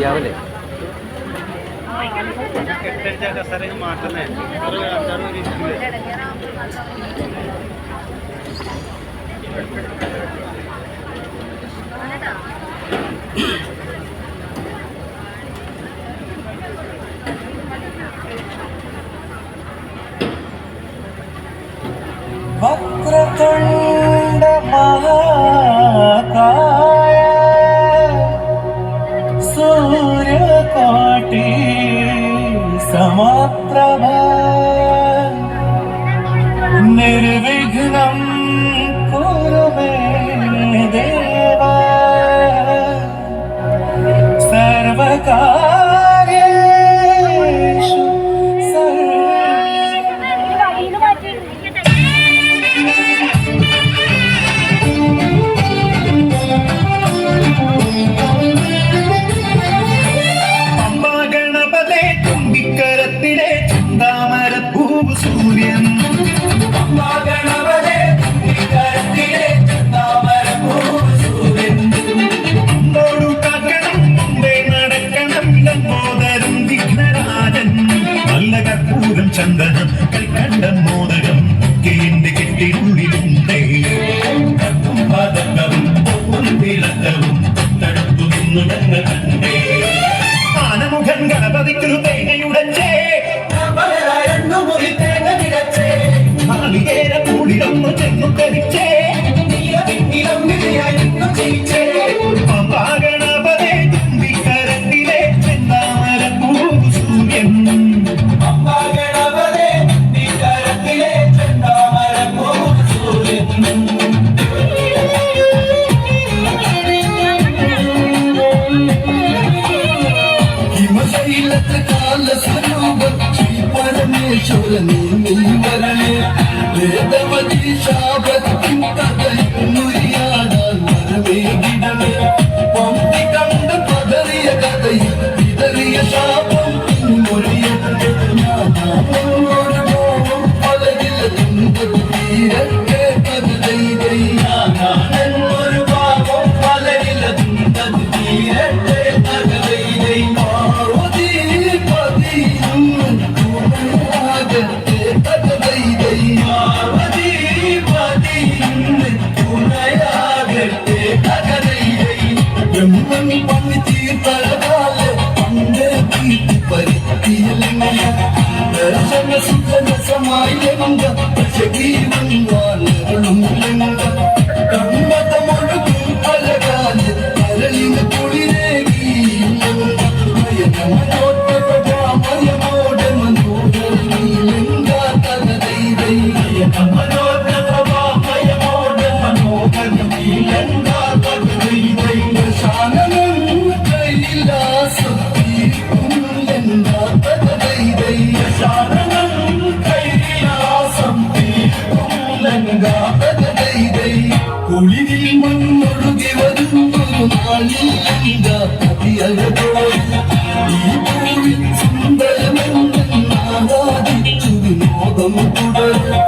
ಯಾವಲೇ Vakratunda and దేవదీశా Yeah. me കുളിരിൽ മണ്ണൊഴുകി വരുന്നൊരു നാളിൽ ഇത അതിയഴകോടി ഈ പൂവിൽ സുന്ദരമെന്നാരാധിച്ചു വിനോദം തുടരും.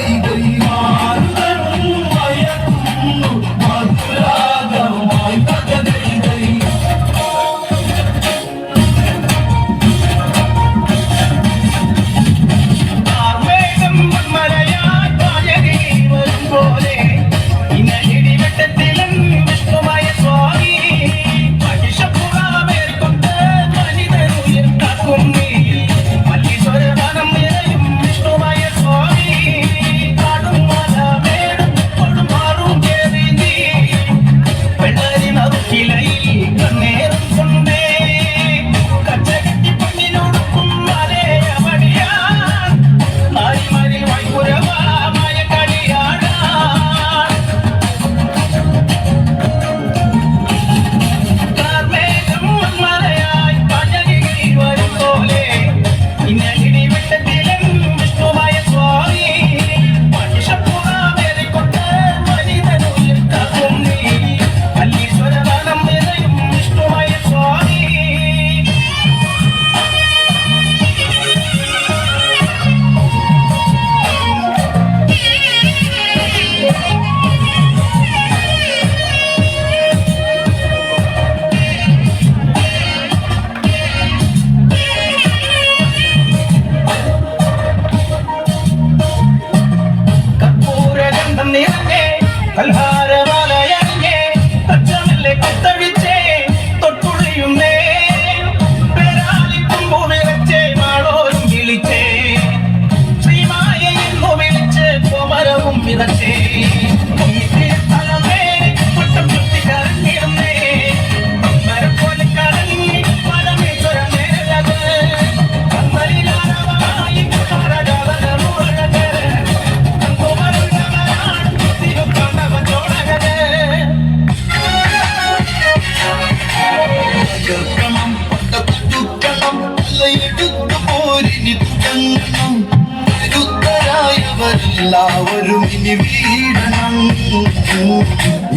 കരുത്തരായവരെല്ലാവരും ഇനി വീടണം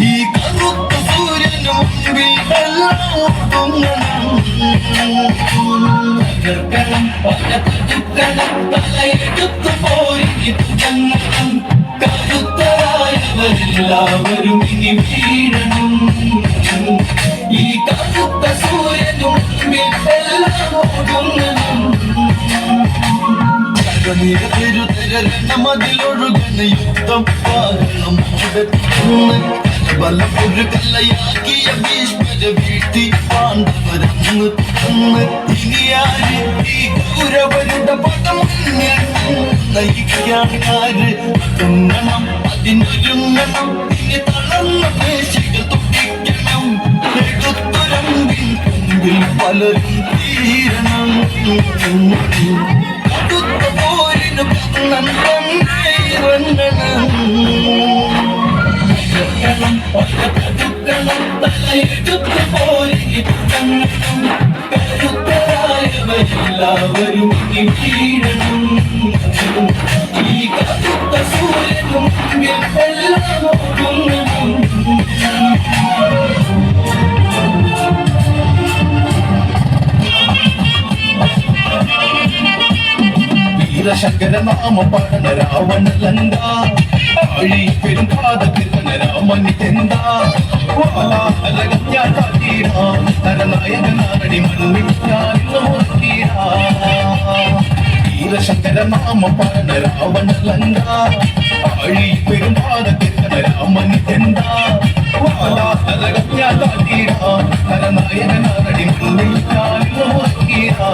ഈ കറുത്ത സൂര്യന് മുൻപിൽ എല്ലാം തലയെടുത്തു പോയി കരുത്തരായവരെല്ലാവരും ഇനി വീഴണം ഈ കറുത്ത സൂര്യന് മുൻപിൽ എല്ലാം ഒടുങ്ങണം മതിലൊഴുകണ യുദ്ധം കാരണം ബലപ്പൊരു കല്ലയാക്കിയ ഭീഷ്മര വീഴ്ത്തി പാണ്ഡവരങ്ങ് തുറന്ന് ഇനിയാര് ഈ കൗരവരുടെ പദം നയിക്കാനാര് തുങ്ങണം അതിനൊരുങ്ങണം ഇനി തളർന്ന പേശികൾ തുടിക്കണം. എടുത്തുരമ്പിൻ മുമ്പിൽ പലരും തീരണം. പോരിന് പന്നൻ തന്നെ ഇറങ്ങണം തകർക്കണം, പടപെടുക്കണം, തലയെടുത്ത് പോരിന് തുടങ്ങണം. കരുത്തരായവരെല്ലാവരും ഇനി சந்திர சங்கர நாம பரண ராவண லங்கா ஆழி பெரும்பாத கிருத்தன ராமன் தெந்தா வாலா அலகன்யா காத்தீரா நரநாயக நாரணி மன்னித்தாரில் மோக்கீரா வீரசங்கர நாம பரண ராவண லங்கா ஆழி பெரும்பாத கிருத்தன ராமன் தெந்தா வாலா அலகன்யா காத்தீரா நரநாயக நாரணி மன்னித்தாரில் மோக்கீரா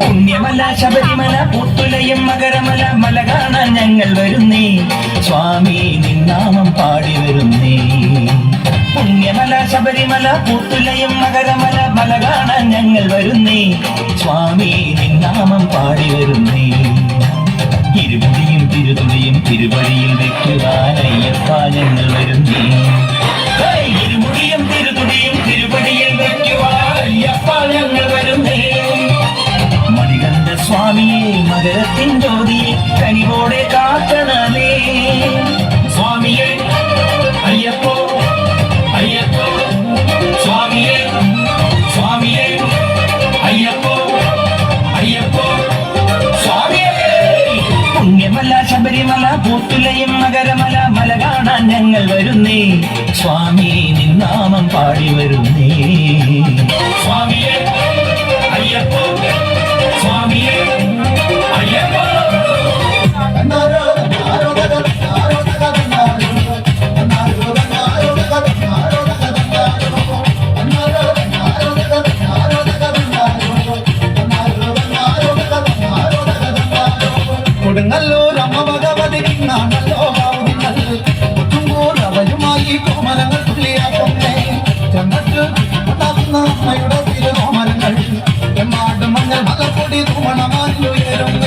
പുണ്യമല ശബരിമല പുത്തുലയും മകരമല മല കാണാൻ ഞങ്ങൾ വരുന്നേ. സ്വാമി നിന്നാമം പാടി വരുന്നേ. പുണ്യമല ശബരിമല പുത്തുലയും മകരമല മല കാണാൻ ഞങ്ങൾ വരുന്നേ. സ്വാമി നിന്നാമം പാടി വരുന്നേ. ഇരുമുടിയും തിരുതുടിയും തിരുവഴിയിൽ വെക്കുവാൻ അയ്യപ്പ ഞങ്ങൾ വരുന്നേ. മണികണ്ഠ സ്വാമിയെ മകരത്തിൻ ജ്യോതിയെ കനിവോടെ jamás lo vieron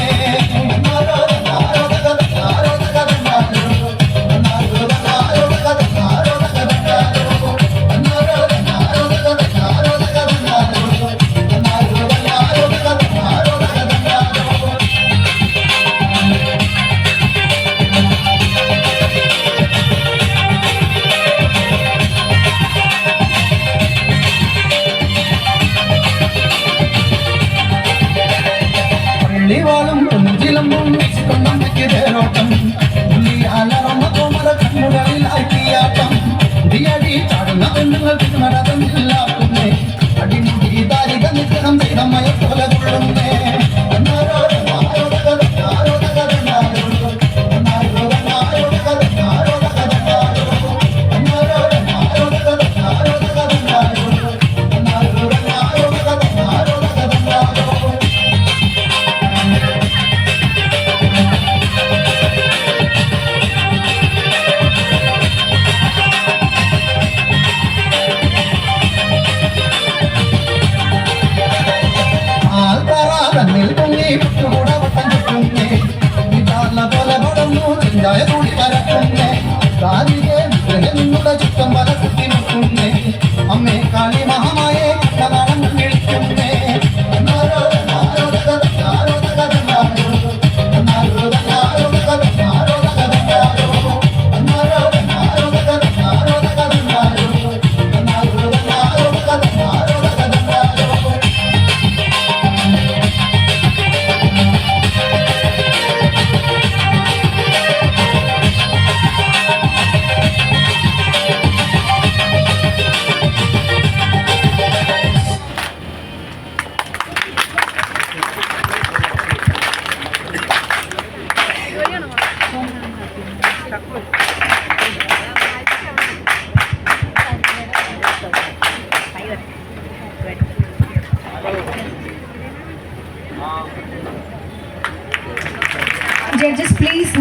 반갑습니다.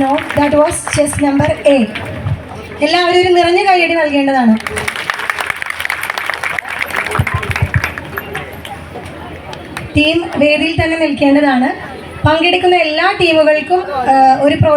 Please that was chess number A എല്ലാവരും ഒരു നിറഞ്ഞ കൈയടി നൽകേണ്ടതാണ്. ടീം വേദിയിൽ തന്നെ നിൽക്കേണ്ടതാണ്. പങ്കെടുക്കുന്ന എല്ലാ ടീമുകൾക്കും ഒരു പ്രോ